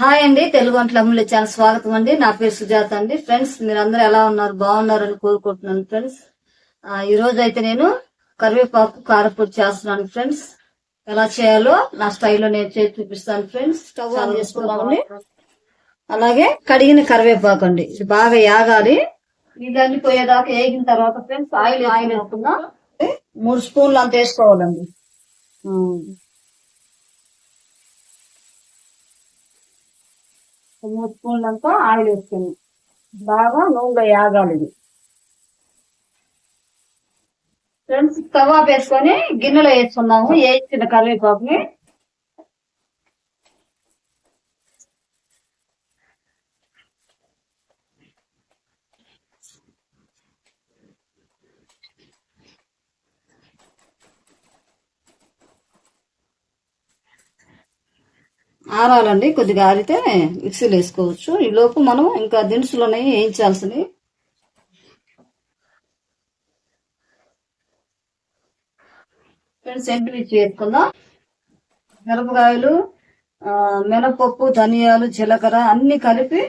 Hi అండి తెలుగు వంటల అమ్ములు చాలా స్వాగతం అండి. నా పేరు సుజాత అండి. ఫ్రెండ్స్ మీరు అందరూ ఎలా ఉన్నారు? బాగున్నారని కోరుకుంటున్నాను ఫ్రెండ్స్. ఆ, ఈ రోజు అయితే నేను కరివేపాకు కారపొడి చేస్తున్నాను ఫ్రెండ్స్. ఎలా చేయాలో నా స్టైల్లో నేను చేసి చూపిస్తాను ఫ్రెండ్స్. స్టవ్ ఆన్ చేసుకున్నామండి అలాగే కడిగిన కరివేపాకు అండి. ఇది బాగా యాగాలి. ఇదన్నీ పోయేదాకా వేగిన తర్వాత ఫ్రెండ్స్ ఆయిల్ ఆయిల్ వేసుకుందాం మూడు స్పూన్లు అంత వేసుకోవాలండి. ఉమ్. మూడు ఆయిల్ వేసుకుని బాగా నూనెలో యాగాలి ఇది ఫ్రెండ్స్ తవా వేసుకొని గిన్నెలో వేసుకున్నాము వేసిన కరివేపాకుని ఆరాలండి. కొద్దిగా ఆరితే మిక్సీలో వేసుకోవచ్చు. ఈ లోపు మనం ఇంకా దినుసులు ఉన్నాయి వేయించాల్సినవి ఫ్రెండ్స్ ఎండుమిర్చి వేసుకుందాం. మిరపకాయలు మినపప్పు ధనియాలు జీలకర్ర అన్ని కలిపి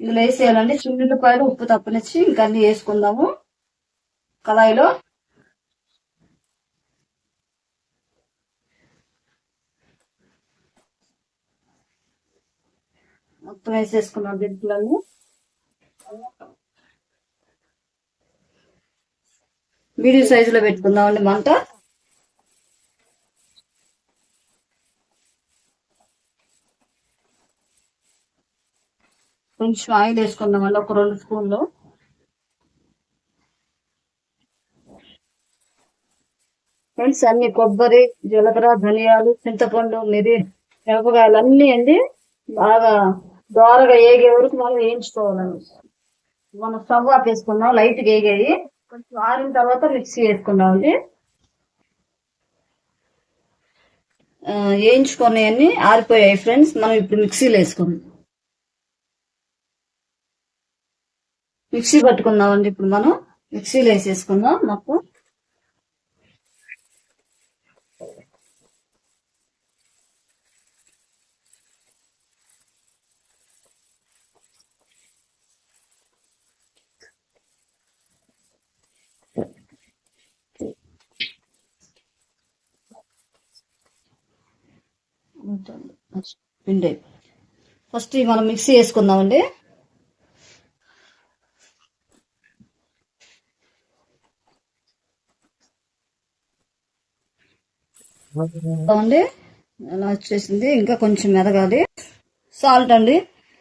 ఇందులో వేసేయాలండి. చున్నులపాయలు ఉప్పు తప్పనిచ్చి ఇంకా అన్ని వేసుకుందాము. కళాయిలో మొత్తం వేసేసుకున్నాం దింపులన్నీ మీడియం సైజులో పెట్టుకుందామండి మంట. కొంచెం ఆయిల్ వేసుకుందామండి ఒక రెండు స్పూన్లు. ఫ్రెండ్స్ అన్ని కొబ్బరి జీలకర్ర ధనియాలు చింతపండు మిరి మిరపకాయలు అన్నీ అండి. బాగా దోరగా ఏగే వరకు మనం వేయించుకోవాలండి మనం. స్టవ్ ఆఫ్ వేసుకున్నాం లైట్గా కొంచెం ఆరిన తర్వాత మిక్సీ వేసుకున్నాం అండి. అన్ని ఆరిపోయాయి ఫ్రెండ్స్. మనం ఇప్పుడు మిక్సీలో వేసుకుందాం. మిక్సీ పట్టుకుందామండి ఇప్పుడు మనం. మిక్సీలో వేసేసుకుందాం. మొత్తం పిండి. ఫస్ట్ మనం మిక్సీ వేసుకుందామండి అండి అలా వచ్చేసింది? ఇంకా కొంచెం మెదగాలి. సాల్ట్ అండి.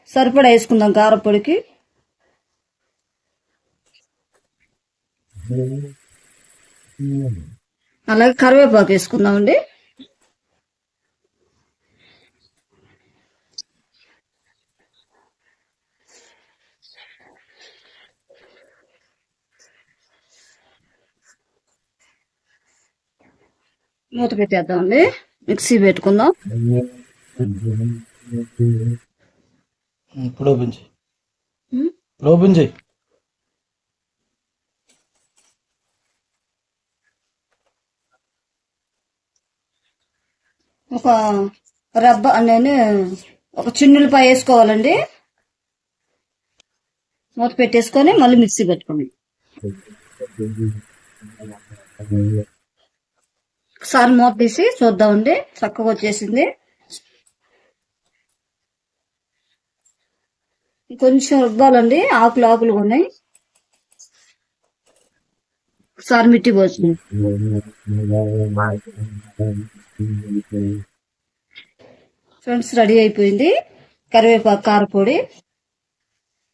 సరిపడా వేసుకుందాం కారపొడికి. అలాగే కరివేపాకు వేసుకుందామండి. మూత పెట్టేద్దామండి. మిక్సీ పెట్టుకుందాం. ఇప్పుడు ఓపెన్ చేయి. ఇప్పుడు ఓపెన్ చేయి. ఒక రబ్బ నేను ఒక చిన్నులపై వేసుకోవాలండి. మూత పెట్టేసుకొని మళ్ళీ మిక్సీ పెట్టుకోండి. ఒకసారి మూత తీసి చూద్దామండి చక్కగా వచ్చేసింది. కొంచెం రుబ్బాలండి ఆకులు ఆకులు ఉన్నాయి. ఒకసారి మిట్టి పోసింది. ఫ్రెండ్స్ రెడీ అయిపోయింది. కరివేపాకు కారపొడి.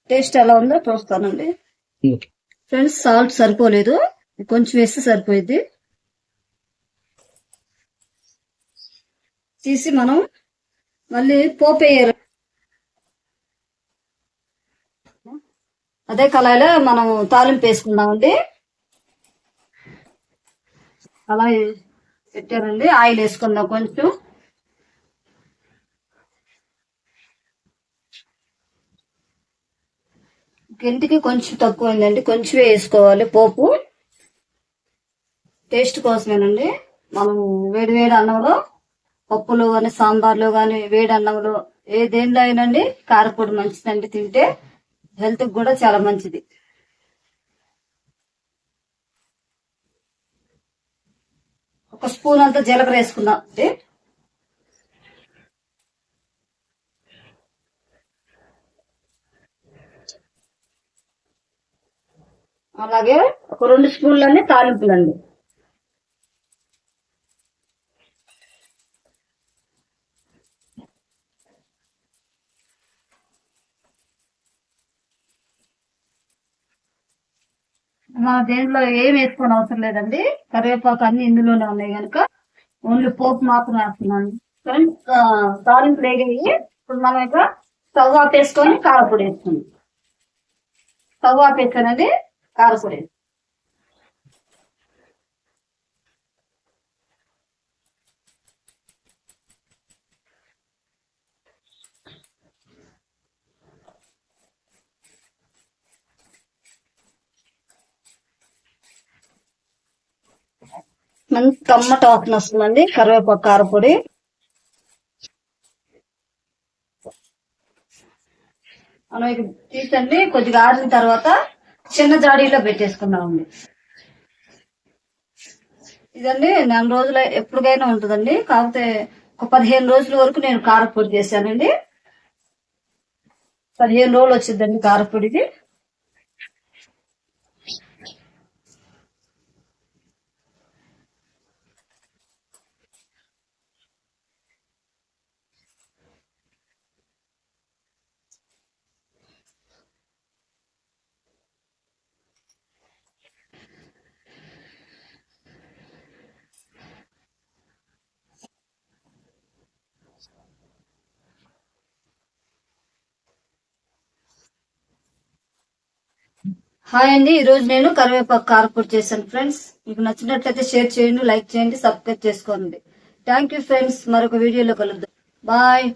టేస్ట్ ఎలా ఉందో చూస్తానండి. ఫ్రెండ్స్ సాల్ట్ సరిపోలేదు. కొంచెం వేస్తే సరిపోయింది తీసి మనం మళ్ళీ పోపు అదే కళాయిలో మనం తాలింపు వేసుకుందామండి. అలా పెట్టారండి. ఆయిల్ వేసుకుందాం కొంచెం. గింటికి కొంచెం తక్కువ ఉందండి కొంచెమే వేసుకోవాలి పోపు. టేస్ట్ కోసమేనండి. మనం వేడి వేడి అన్నంలో పప్పులో గాని సాంబార్లో గాని వేడి అన్నంలో ఏ దేనిలో అయినండి కారపొడి మంచిదండి తింటే హెల్త్ కూడా చాలా మంచిది. ఒక స్పూన్ అంతా జీలకర్ర వేసుకుందాం అండి. అలాగే ఒక రెండు స్పూన్లన్నీ తాలింపులండి. మా దేంట్లో ఏం వేసుకోని అవసరం లేదండి. కరివేపాకు అన్ని ఇందులోనే ఉన్నాయి కనుక ఓన్లీ పోపు మాత్రం వేస్తున్నాను. తాలింపు వేగాయి ఇప్పుడు మనం ఇక స్టవ్ ఆపేసుకొని కారపొడి వేసుకుందాం. స్టవ్ ఆపేసుకునేది కారపొడి. మంచి కమ్మట వాసన వస్తుందండి. కరివేపాకు కారపొడి. మనం ఇక తీసండి. కొద్దిగా ఆడిన తర్వాత చిన్న జాడీలో పెట్టేసుకున్నామండి ఇదండి నెల రోజులు ఎప్పుడుకైనా ఉంటుందండి. కాకపోతే ఒక పదిహేను రోజుల వరకు నేను కారపొడి చేశానండి. పదిహేను రోజులు వచ్చిందండి కారపొడికి. హాయ్ అండి. ఈ రోజు నేను కరివేపాకు కారపొడి చేశాను ఫ్రెండ్స్. మీకు నచ్చినట్లయితే షేర్ చేయండి లైక్ చేయండి సబ్స్క్రైబ్ చేసుకోండి. Thank you friends. మరొక వీడియోలో కలుద్దాం. బాయ్.